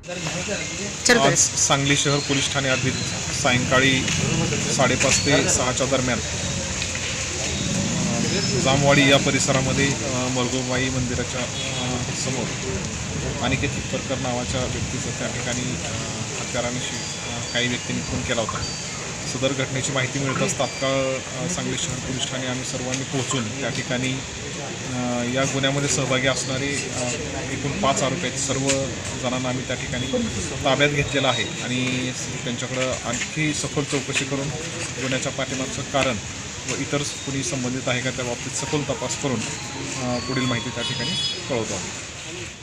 आज सांगली शहर पोलीस ठाणे हद्दीत सायंकाळी साडेपाच ते सहाच्या दरम्यान. जामवाडी या परिसरामध्ये अ, मरगोबाई मंदिराच्या समोर अनिकेत हिप्परकर नावाच्या व्यक्तीचं त्या ठिकाणी हत्याराने काही व्यक्तींनी खून केला होता. सदर घटनेची माहिती मिळताच तात्काळ सांगली शहर पोलीस ठाणे आम्ही सर्वांनी पोहोचून त्या ठिकाणी या गुन्ह्यामध्ये सहभागी असणारे एकूण पाच आरोपी आहेत. सर्व जणांना आम्ही त्या ठिकाणी ताब्यात घेतलेलं आहे आणि त्यांच्याकडं आणखी सखोल चौकशी करून गुन्ह्याच्या पाठिंबाचं कारण व इतर कुणी संबंधित आहे का त्या बाबतीत सखोल तपास करून पुढील माहिती त्या ठिकाणी कळवतो आहोत